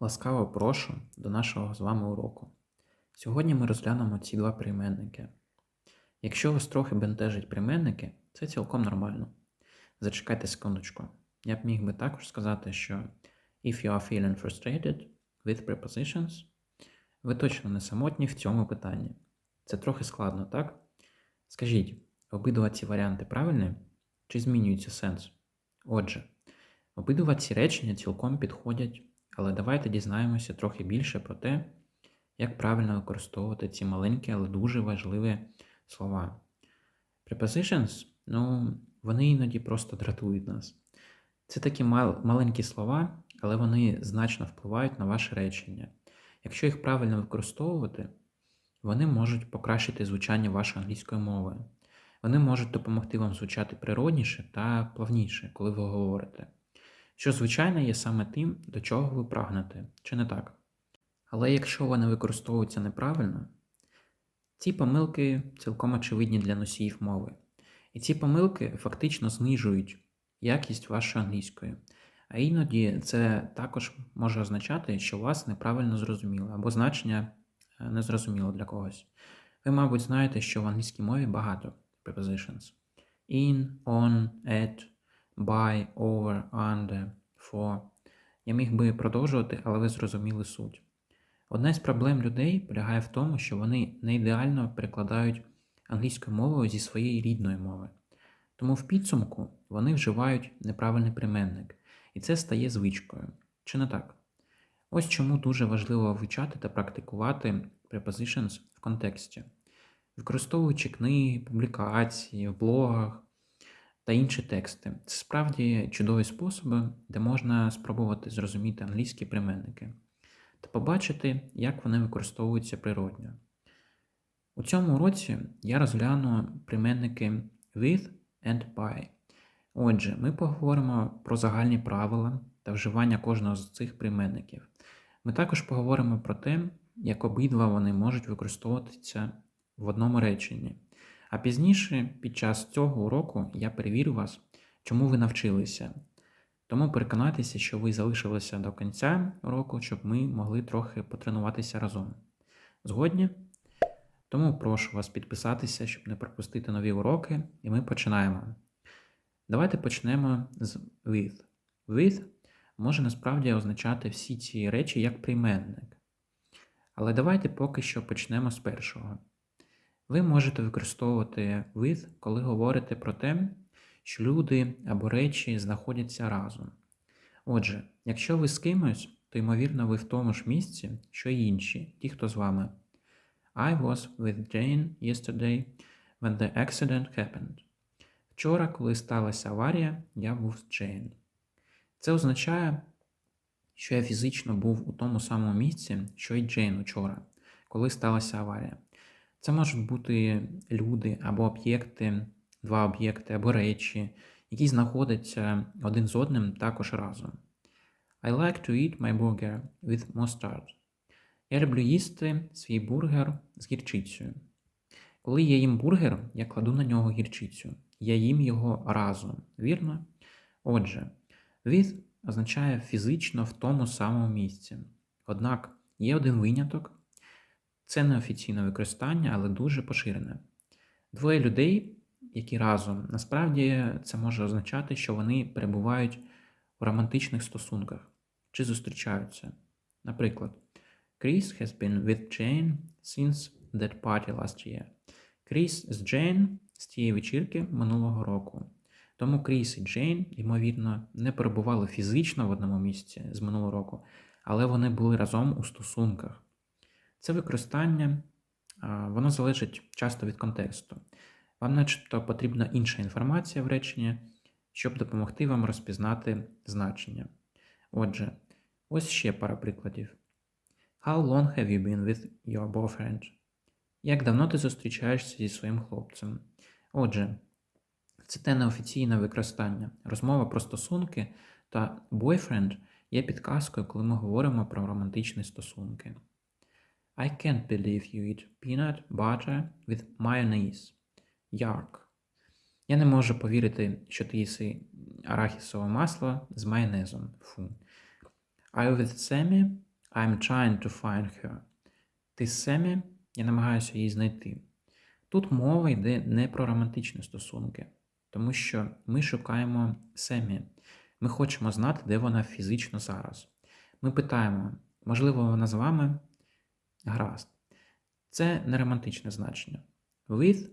Ласкаво прошу до нашого з вами уроку. Сьогодні ми розглянемо ці два прийменники. Якщо вас трохи бентежать прийменники, це цілком нормально. Зачекайте секундочку. Я б міг би також сказати, що if you are feeling frustrated with prepositions, ви точно не самотні в цьому питанні. Це трохи складно, так? Скажіть, обидва ці варіанти правильні чи змінюється сенс? Отже, обидва ці речення цілком підходять але давайте дізнаємося трохи більше про те, як правильно використовувати ці маленькі, але дуже важливі слова. Prepositions, ну, вони іноді просто дратують нас. Це такі мал- маленькі слова, але вони значно впливають на ваше речення. Якщо їх правильно використовувати, вони можуть покращити звучання вашої англійської мови. Вони можуть допомогти вам звучати природніше та плавніше, коли ви говорите що, звичайно, є саме тим, до чого ви прагнете, чи не так? Але якщо вони використовуються неправильно, ці помилки цілком очевидні для носіїв мови. І ці помилки фактично знижують якість вашої англійської. А іноді це також може означати, що вас неправильно зрозуміло, або значення е, не зрозуміло для когось. Ви, мабуть, знаєте, що в англійській мові багато prepositions. In, on, at, by, over, under, for. Я міг би продовжувати, але ви зрозуміли суть. Одна з проблем людей полягає в тому, що вони не ідеально перекладають англійською мовою зі своєї рідної мови. Тому в підсумку вони вживають неправильний прийменник, і це стає звичкою. Чи не так? Ось чому дуже важливо вивчати та практикувати prepositions в контексті, використовуючи книги, публікації, в блогах, та інші тексти. Це справді чудові способи, де можна спробувати зрозуміти англійські прийменники та побачити, як вони використовуються природньо. У цьому уроці я розгляну прийменники with and by. Отже, ми поговоримо про загальні правила та вживання кожного з цих прийменників. Ми також поговоримо про те, як обидва вони можуть використовуватися в одному реченні. А пізніше, під час цього уроку, я перевірю вас, чому ви навчилися. Тому переконайтеся, що ви залишилися до кінця уроку, щоб ми могли трохи потренуватися разом. Згодні? Тому прошу вас підписатися, щоб не пропустити нові уроки, і ми починаємо. Давайте почнемо з with. With може насправді означати всі ці речі як прийменник. Але давайте поки що почнемо з першого. Ви можете використовувати with, коли говорите про те, що люди або речі знаходяться разом. Отже, якщо ви з кимось, то ймовірно ви в тому ж місці, що й інші, ті, хто з вами. I was with Jane yesterday when the accident happened. Вчора, коли сталася аварія, я був з Джейн. Це означає, що я фізично був у тому самому місці, що й Джейн учора, коли сталася аварія. Це можуть бути люди або об'єкти, два об'єкти або речі, які знаходяться один з одним також разом. I like to eat my burger with mustard. Я люблю їсти свій бургер з гірчицею. Коли я їм бургер, я кладу на нього гірчицю. Я їм його разом, вірно? Отже, with означає фізично в тому самому місці. Однак є один виняток. Це неофіційне використання, але дуже поширене. Двоє людей, які разом, насправді це може означати, що вони перебувають у романтичних стосунках чи зустрічаються. Наприклад, Chris has been with Jane since that party last year. Кріс з Джейн з тієї вечірки минулого року. Тому Кріс і Джейн, ймовірно, не перебували фізично в одному місці з минулого року, але вони були разом у стосунках. Це використання, воно залежить часто від контексту. Вам, начебто, потрібна інша інформація в реченні, щоб допомогти вам розпізнати значення. Отже, ось ще пара прикладів. How long have you been with your boyfriend? Як давно ти зустрічаєшся зі своїм хлопцем? Отже, це те неофіційне використання. Розмова про стосунки та boyfriend є підказкою, коли ми говоримо про романтичні стосунки. I can't believe you eat peanut butter with mayonnaise. Yark. Я не можу повірити, що ти їси арахісове масло з майонезом. Фу. You with Sammy? I'm trying to find her. Ти Семі, я намагаюся її знайти. Тут мова йде не про романтичні стосунки, тому що ми шукаємо Семі. Ми хочемо знати, де вона фізично зараз. Ми питаємо, можливо, вона з вами? Гаразд. Це не романтичне значення. With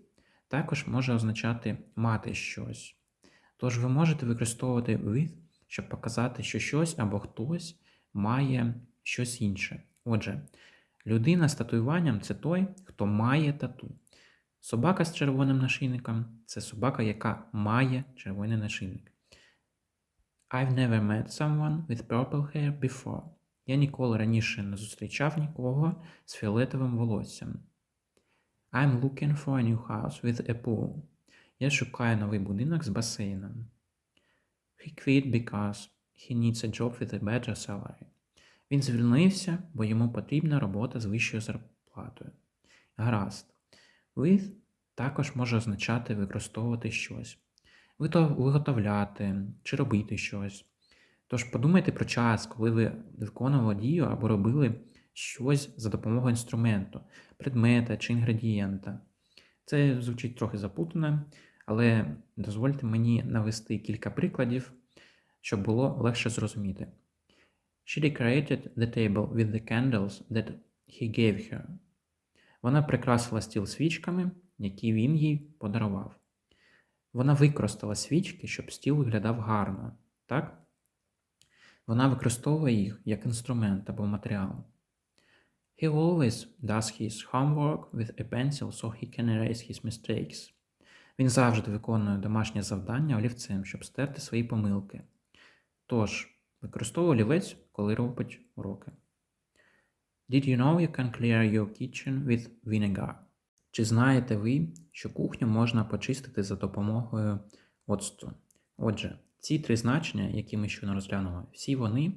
також може означати мати щось. Тож ви можете використовувати with, щоб показати, що щось або хтось має щось інше. Отже, людина з татуюванням це той, хто має тату. Собака з червоним нашийником це собака, яка має червоний нашийник. I've never met someone with purple hair before. Я ніколи раніше не зустрічав нікого з фіолетовим волоссям. I'm looking for a new house with a pool. Я шукаю новий будинок з басейном. He quit because he needs a job with a better salary. Він звільнився, бо йому потрібна робота з вищою зарплатою. Гаразд. With також може означати використовувати щось, виготовляти чи робити щось. Тож подумайте про час, коли ви виконували дію або робили щось за допомогою інструменту, предмета чи інгредієнта. Це звучить трохи запутано, але дозвольте мені навести кілька прикладів, щоб було легше зрозуміти. She decorated the table with the candles that he gave her. Вона прикрасила стіл свічками, які він їй подарував. Вона використала свічки, щоб стіл виглядав гарно, так? Вона використовує їх як інструмент або матеріал. He always does his homework with a pencil so he can erase his mistakes. Він завжди виконує домашнє завдання олівцем, щоб стерти свої помилки. Тож, використовує олівець, коли робить уроки. Did you know you can clear your kitchen with vinegar? Чи знаєте ви, що кухню можна почистити за допомогою оцту? Отже, ці три значення, які ми щойно розглянули, всі вони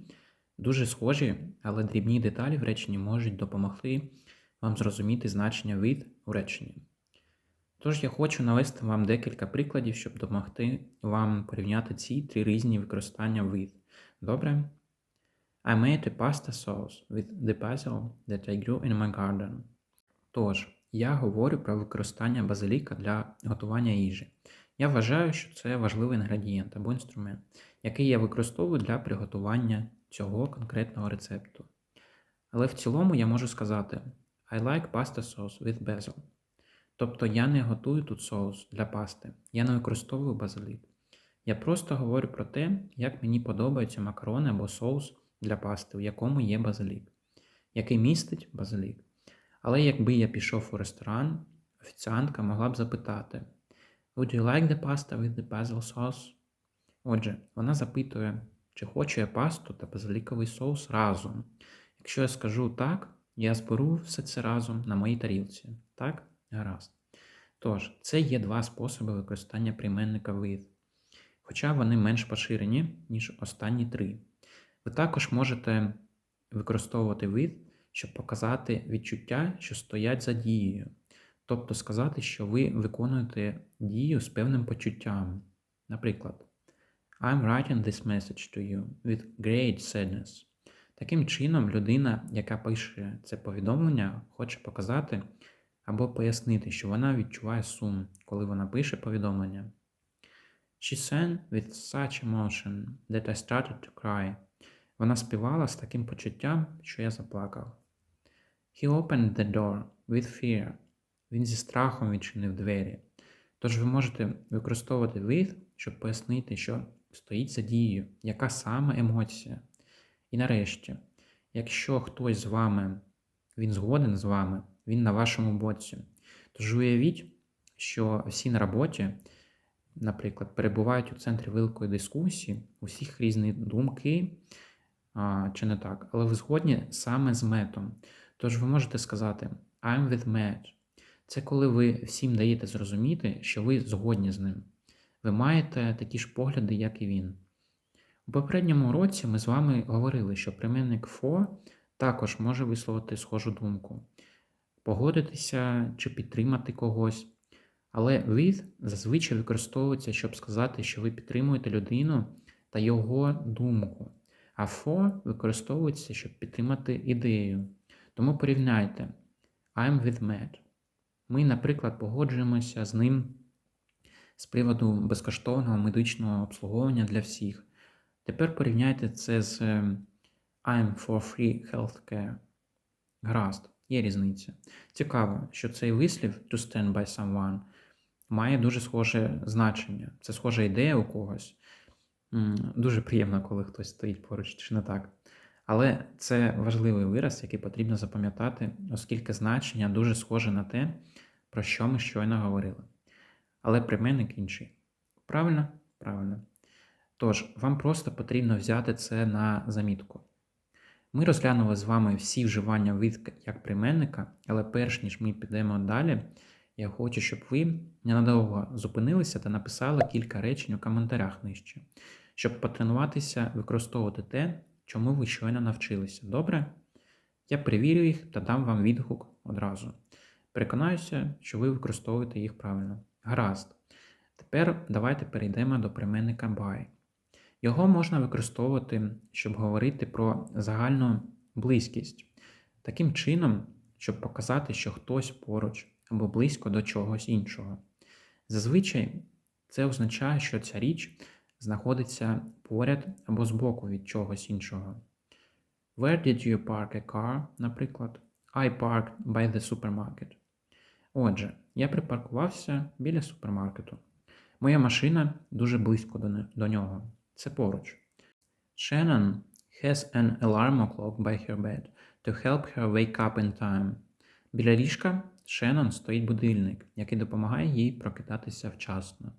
дуже схожі, але дрібні деталі в реченні можуть допомогти вам зрозуміти значення від у реченні. Тож я хочу навести вам декілька прикладів, щоб допомогти вам порівняти ці три різні використання with. Добре? I made a pasta sauce with the basil that I grew in my garden. Тож, я говорю про використання базиліка для готування їжі. Я вважаю, що це важливий інгредієнт або інструмент, який я використовую для приготування цього конкретного рецепту. Але в цілому я можу сказати I like pasta sauce with basil. Тобто я не готую тут соус для пасти, я не використовую базилік. Я просто говорю про те, як мені подобаються макарони або соус для пасти, в якому є базилік, який містить базилік. Але якби я пішов у ресторан, офіціантка могла б запитати: Would you like the pasta with the basil sauce? Отже, вона запитує, чи хочу я пасту та базиліковий соус разом. Якщо я скажу так, я зберу все це разом на моїй тарілці. Так? Гаразд. Тож, це є два способи використання прийменника with, хоча вони менш поширені, ніж останні три. Ви також можете використовувати with, щоб показати відчуття, що стоять за дією. Тобто сказати, що ви виконуєте дію з певним почуттям. Наприклад, I'm writing this message to you with great sadness. Таким чином, людина, яка пише це повідомлення, хоче показати або пояснити, що вона відчуває сум, коли вона пише повідомлення. She sang with such emotion that I started to cry. Вона співала з таким почуттям, що я заплакав. He opened the door with fear. Він зі страхом відчинив двері. Тож ви можете використовувати with, щоб пояснити, що стоїть за дією, яка саме емоція. І нарешті, якщо хтось з вами, він згоден з вами, він на вашому боці. Тож уявіть, що всі на роботі, наприклад, перебувають у центрі великої дискусії, у всіх різні думки, а, чи не так, але ви згодні саме з метом. Тож ви можете сказати I'm with Matt. Це коли ви всім даєте зрозуміти, що ви згодні з ним. Ви маєте такі ж погляди, як і він. У попередньому уроці ми з вами говорили, що прийменник for також може висловити схожу думку, погодитися чи підтримати когось. Але with зазвичай використовується, щоб сказати, що ви підтримуєте людину та його думку, А for використовується, щоб підтримати ідею. Тому порівняйте I'm with Matt. Ми, наприклад, погоджуємося з ним з приводу безкоштовного медичного обслуговування для всіх. Тепер порівняйте це з е, I'm for free healthcare. Гаразд, є різниця. Цікаво, що цей вислів to stand by someone має дуже схоже значення. Це схожа ідея у когось. Дуже приємно, коли хтось стоїть поруч, чи не так. Але це важливий вираз, який потрібно запам'ятати, оскільки значення дуже схоже на те, про що ми щойно говорили. Але прийменник інший. Правильно? Правильно. Тож, вам просто потрібно взяти це на замітку. Ми розглянули з вами всі вживання with як прийменника, але перш ніж ми підемо далі, я хочу, щоб ви ненадовго зупинилися та написали кілька речень у коментарях нижче, щоб потренуватися використовувати те, чому ви щойно навчилися. Добре? Я перевірю їх та дам вам відгук одразу. Переконаюся, що ви використовуєте їх правильно. Гаразд. Тепер давайте перейдемо до прийменника by. Його можна використовувати, щоб говорити про загальну близькість, таким чином, щоб показати, що хтось поруч або близько до чогось іншого. Зазвичай це означає, що ця річ знаходиться поряд або збоку від чогось іншого. Where did you park a car, наприклад, I parked by the supermarket. Отже, я припаркувався біля супермаркету. Моя машина дуже близько до, до нього. Це поруч. Shannon has an alarm clock by her bed to help her wake up in time. Біля ліжка Шеннон стоїть будильник, який допомагає їй прокидатися вчасно.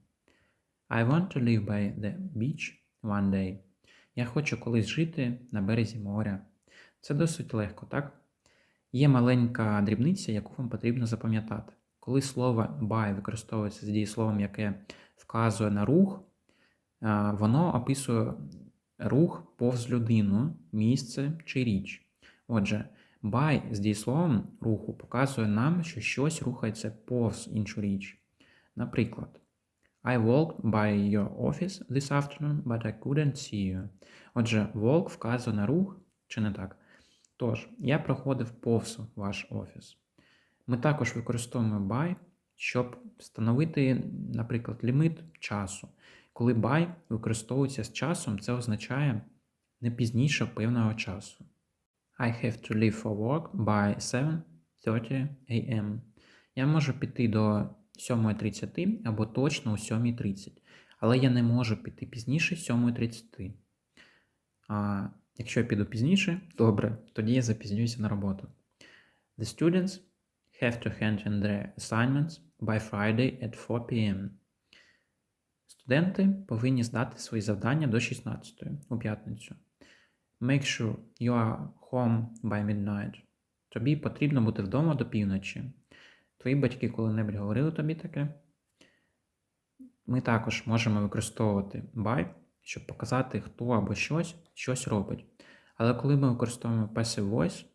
I want to live by the beach one day. Я хочу колись жити на березі моря. Це досить легко, так? Є маленька дрібниця, яку вам потрібно запам'ятати. Коли слово by використовується з дієсловом, яке вказує на рух, воно описує рух повз людину, місце чи річ. Отже, by з дієсловом руху показує нам, що щось рухається повз іншу річ. Наприклад, I walked by your office this afternoon, but I couldn't see you. Отже, walk вказує на рух, чи не так? Тож, я проходив повз ваш офіс. Ми також використовуємо by, щоб встановити, наприклад, ліміт часу. Коли by використовується з часом, це означає не пізніше певного часу. I have to leave for work by 7.30 am. Я можу піти до 7.30 або точно о 7.30, але я не можу піти пізніше 7.30. А якщо я піду пізніше, добре, тоді я запізнююся на роботу. The students have to hand in their assignments by Friday at 4 p.m. Студенти повинні здати свої завдання до 16 у п'ятницю. Make sure you are home by midnight. Тобі потрібно бути вдома до півночі. Твої батьки коли-небудь говорили тобі таке? Ми також можемо використовувати by, щоб показати, хто або щось щось робить. Але коли ми використовуємо passive voice,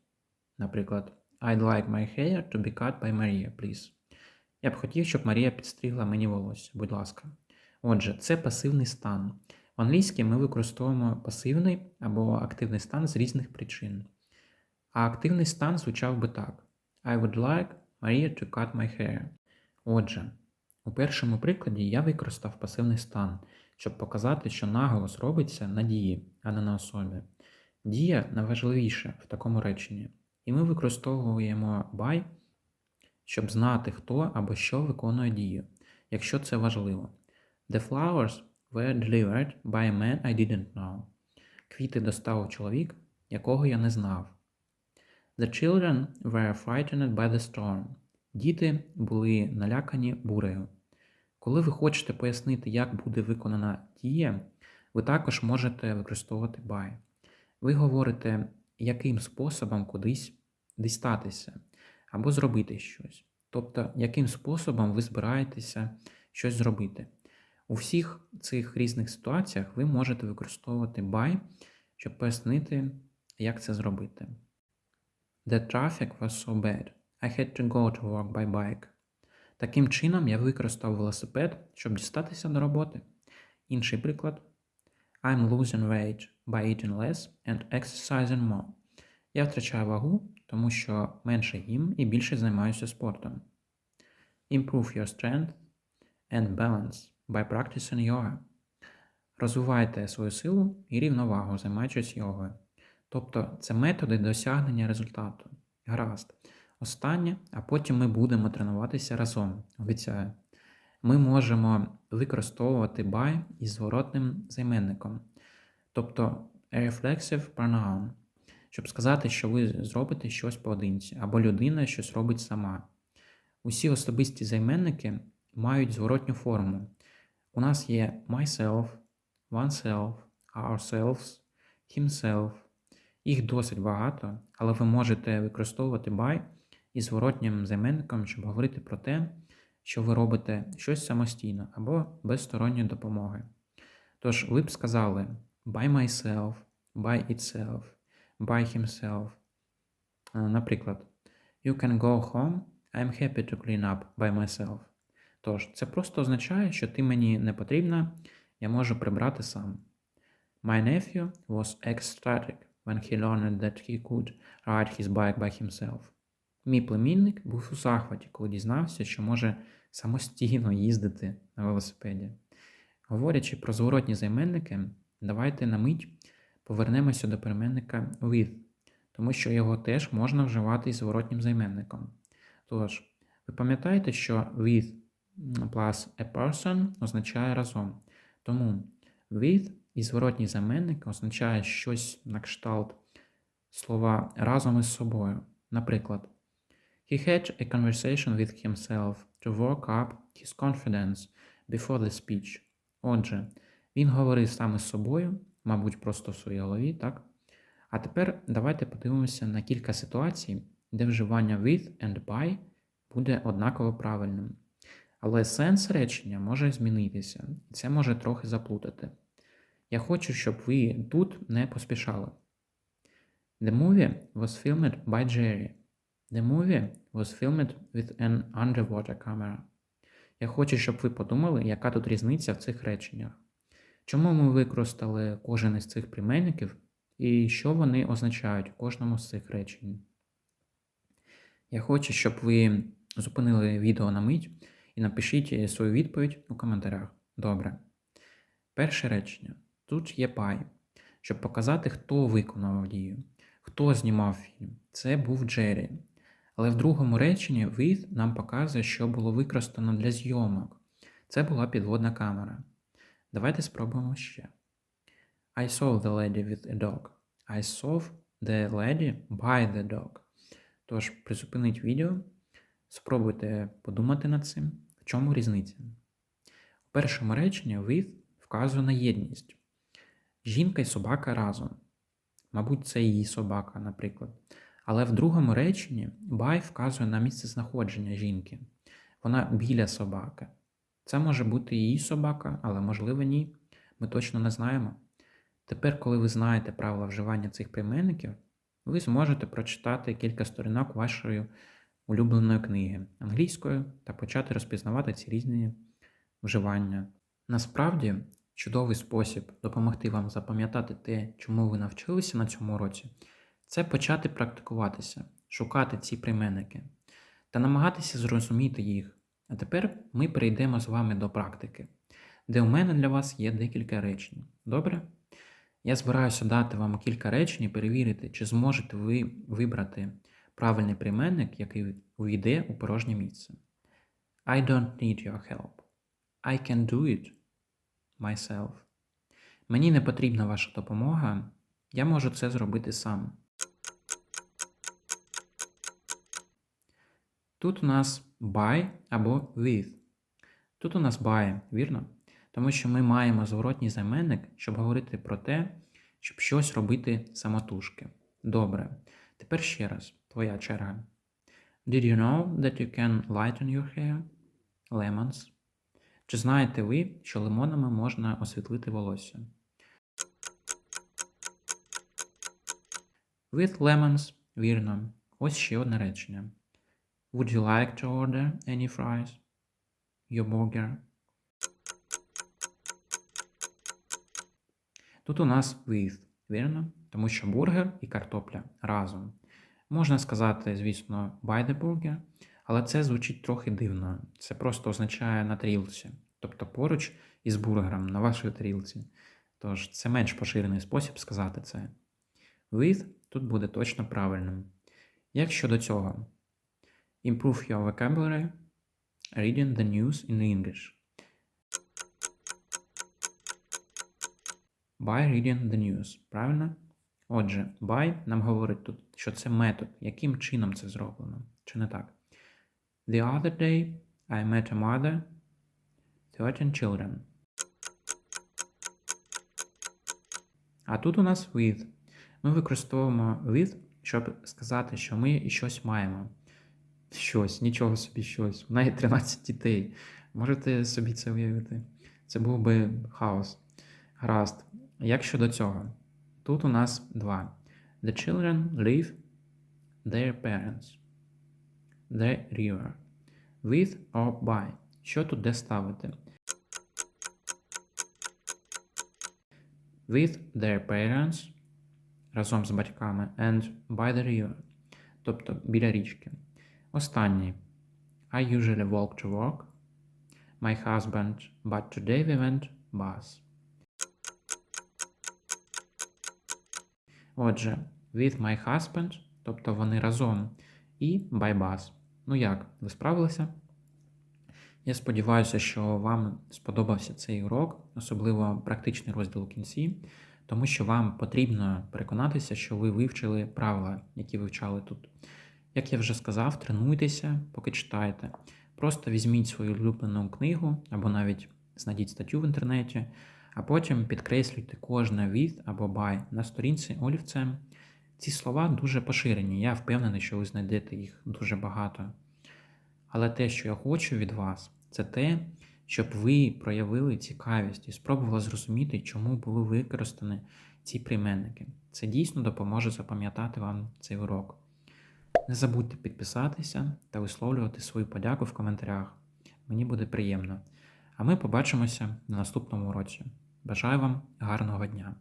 наприклад, I'd like my hair to be cut by Maria, please. Я б хотів, щоб Марія підстригла мені волосся, будь ласка. Отже, це пасивний стан. В англійській ми використовуємо пасивний або активний стан з різних причин. А активний стан звучав би так: I would like Maria to cut my hair. Отже, у першому прикладі я використав пасивний стан, щоб показати, що наголос робиться на дії, а не на особі. Дія найважливіша в такому реченні. І ми використовуємо by, щоб знати, хто або що виконує дію, якщо це важливо. The flowers were delivered by a man I didn't know. Квіти доставив чоловік, якого я не знав. The children were frightened by the storm. Діти були налякані бурею. Коли ви хочете пояснити, як буде виконана дія, ви також можете використовувати by. Ви говорите, яким способом кудись дістатися або зробити щось. Тобто, яким способом ви збираєтеся щось зробити. У всіх цих різних ситуаціях ви можете використовувати by, щоб пояснити, як це зробити. The traffic was so bad. I had to go to work by bike. Таким чином я використав велосипед, щоб дістатися до роботи. Інший приклад. I'm losing weight by eating less and exercising more. Я втрачаю вагу, тому що менше їм і більше займаюся спортом. Improve your strength and balance by practicing yoga. Розвивайте свою силу і рівновагу, займаючись йогою. Тобто це методи досягнення результату. Гаразд. Останнє, а потім ми будемо тренуватися разом. Обіцяю. Ми можемо використовувати by із зворотним займенником, тобто reflexive pronoun, щоб сказати, що ви зробите щось поодинці, або людина щось робить сама. Усі особисті займенники мають зворотню форму. У нас є myself, oneself, ourselves, himself. Їх досить багато, але ви можете використовувати by із зворотнім займенником, щоб говорити про те, що ви робите щось самостійно або без сторонньої допомоги. Тож ви б сказали by myself, by itself, by himself. Е, Наприклад, You can go home, I'm happy to clean up by myself. Тож, це просто означає, що ти мені не потрібна, я можу прибрати сам. My nephew was ecstatic when he learned that he could ride his bike by himself. Мій племінник був у захваті, коли дізнався, що може самостійно їздити на велосипеді. Говорячи про зворотні займенники, давайте на мить повернемося до прийменника with, тому що його теж можна вживати із зворотнім займенником. Тож, ви пам'ятаєте, що with plus a person означає разом. Тому with і зворотній займенник означає щось на кшталт слова разом із собою. Наприклад, He had a conversation with himself to work up his confidence before the speech. Отже, він говорив сам із собою, мабуть, просто в своїй голові, так? А тепер давайте подивимося на кілька ситуацій, де вживання with and by буде однаково правильним. Але сенс речення може змінитися, і це може трохи заплутати. Я хочу, щоб ви тут не поспішали. The movie was filmed by Jerry. The movie was filmed with an underwater camera. Я хочу, щоб ви подумали, яка тут різниця в цих реченнях. Чому ми використали кожен із цих прийменників і що вони означають у кожному з цих речень. Я хочу, щоб ви зупинили відео на мить і напишіть свою відповідь у коментарях. Добре. Перше речення. Тут є пай, щоб показати, хто виконав дію, хто знімав фільм. Це був Джері. Але в другому реченні with нам показує, що було використано для зйомок. Це була підводна камера. Давайте спробуємо ще. I saw the lady with a dog. I saw the lady by the dog. Тож, призупиніть відео, спробуйте подумати над цим, в чому різниця. У першому реченні with вказує на єдність. Жінка і собака разом. Мабуть, це її собака, наприклад. Але в другому реченні by вказує на місце знаходження жінки. Вона біля собаки. Це може бути її собака, але можливо ні. Ми точно не знаємо. Тепер, коли ви знаєте правила вживання цих прийменників, ви зможете прочитати кілька сторінок вашої улюбленої книги англійською та почати розпізнавати ці різні вживання. Насправді, чудовий спосіб допомогти вам запам'ятати те, чому ви навчилися на цьому уроці, це почати практикуватися, шукати ці прийменники та намагатися зрозуміти їх. А тепер ми перейдемо з вами до практики, де у мене для вас є декілька речень. Добре? Я збираюся дати вам кілька речень і перевірити, чи зможете ви вибрати правильний прийменник, який увійде у порожнє місце. I don't need your help. I can do it myself. Мені не потрібна ваша допомога. Я можу це зробити сам. Тут у нас by або with. Тут у нас by, вірно? Тому що ми маємо зворотній займенник, щоб говорити про те, щоб щось робити самотужки. Добре. Тепер ще раз, твоя черга. Did you know that you can lighten your hair? Lemons. Чи знаєте ви, що лимонами можна освітлити волосся? With lemons, вірно. Ось ще одне речення. Would you like to order any fries? Your burger. Тут у нас with, вірно? Тому що бургер і картопля разом. Можна сказати, звісно, by the burger, але це звучить трохи дивно. Це просто означає на тарілці, тобто поруч із бургером на вашій тарілці. Тож це менш поширений спосіб сказати це. With тут буде точно правильним. Як щодо цього? Improve your vocabulary, reading the news in English. By reading the news. Правильно? Отже, by нам говорить тут, що це метод, яким чином це зроблено. Чи не так? The other day I met a mother, 13 children. А тут у нас with. Ми використовуємо with, щоб сказати, що ми щось маємо. Щось, нічого собі щось. У неї 13 дітей. Можете собі це уявити? Це був би хаос. Гаразд. Як щодо цього? Тут у нас два. The children live their parents. The river. With or by. Що тут де ставити? With their parents разом з батьками and by the river. Тобто біля річки. Останній. I usually walk to work. My husband, but today we went bus. Отже, with my husband, тобто вони разом, і by bus. Ну як, ви справилися? Я сподіваюся, що вам сподобався цей урок, особливо практичний розділ у кінці, тому що вам потрібно переконатися, що ви вивчили правила, які вивчали тут. Як я вже сказав, тренуйтеся, поки читаєте. Просто візьміть свою улюблену книгу або навіть знайдіть статтю в інтернеті, а потім підкреслюйте кожне with або by на сторінці олівцем. Ці слова дуже поширені, я впевнений, що ви знайдете їх дуже багато. Але те, що я хочу від вас, це те, щоб ви проявили цікавість і спробували зрозуміти, чому були використані ці прийменники. Це дійсно допоможе запам'ятати вам цей урок. Не забудьте підписатися та висловлювати свою подяку в коментарях. Мені буде приємно. А ми побачимося на наступному уроці. Бажаю вам гарного дня!